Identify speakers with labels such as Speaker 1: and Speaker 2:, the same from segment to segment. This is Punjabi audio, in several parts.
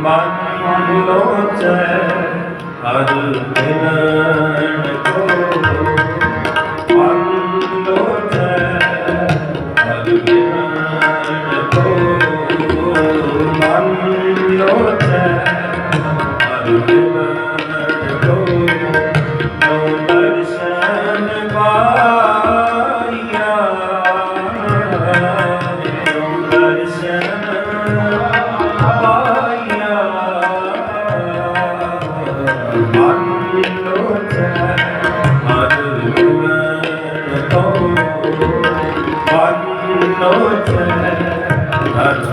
Speaker 1: ਮਨ ਲੋਚੈ ਹਰ ਮਿਲਣ ਕੋ। ਕੋ ਮਨ ਲੋਚੈ ਹਰ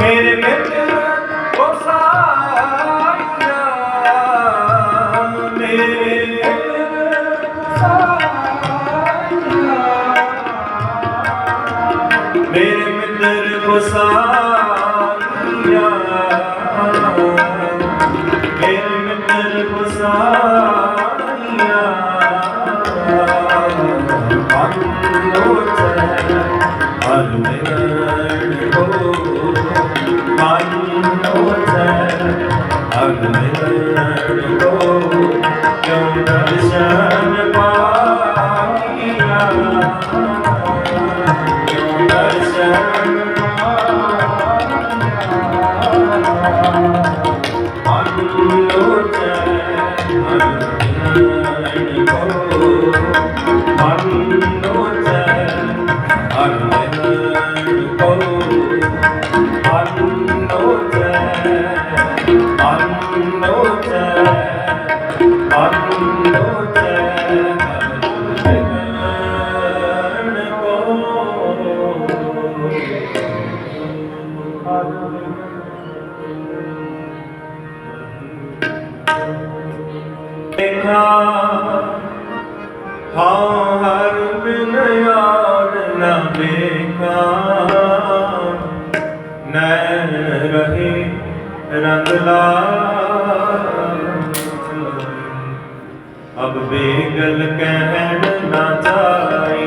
Speaker 1: ਮੇਰ ਮਿੱਤ Oh, oh, oh, oh, ਹਾਂ ਹਰ ਬਿਨ ਬੇਗਲ ਕਹਿਣ ਨਾ ਜਾਏ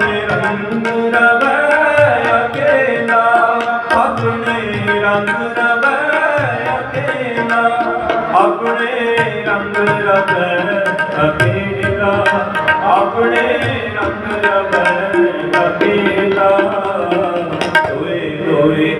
Speaker 1: ਆਪਣੇ ਰੰਗ ਰਵੈ ਅਕੇਲਾ ਆਪਣੇ ਰੰਗ ਰਵੈ ਅਕੇਲਾ ਆਪਣੇ ਰੰਗ ਰਵੈ ਅਕੇਲਾ ਆਪਣੇ ਰੰਗ ਰਵੈ ਅਕੇਲਾ ਦੋਏ ਦੋਏ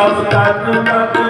Speaker 1: saudade da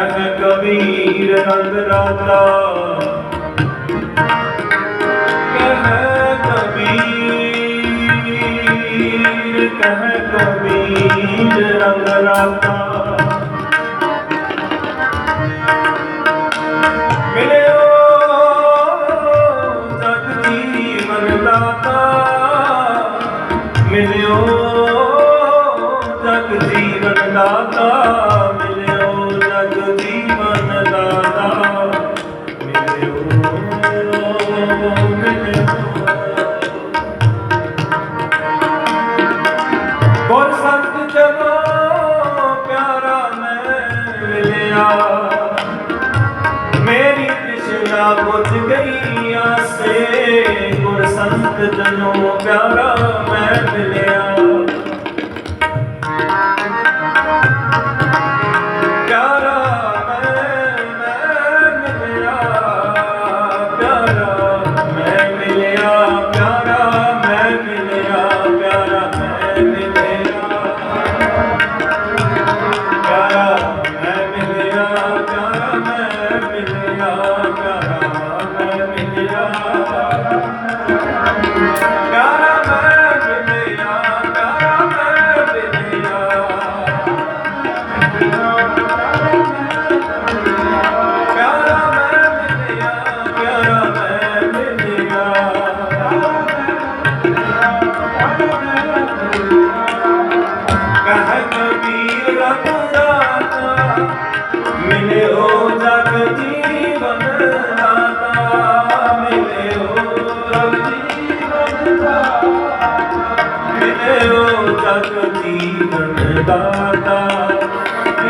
Speaker 1: ਰਹਿਣ ਕਬੀਰ ਨੰਦ ਰਾਤਾ। ਕਹਿ ਕਬੀਰ ਕਹਿ ਕਬੀਰ ਨੰਦ ਰਾਤਾ।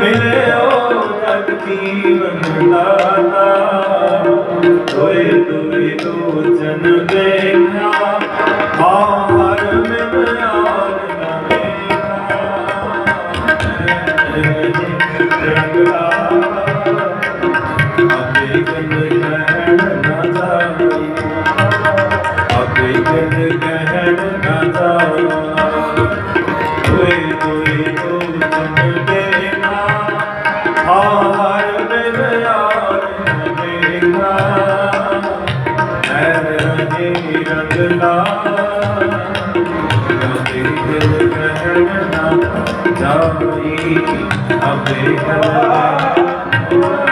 Speaker 1: ਮਿਲਿਓ ਜਗ ਜੀਵਨ ਦਾਤਾ। ਹੋਏ ਤੁਮੇ ਦੋ ਜਨਮ ਦੇਖਾ ਜਾਈ ਅਬੇ ਕਲਾ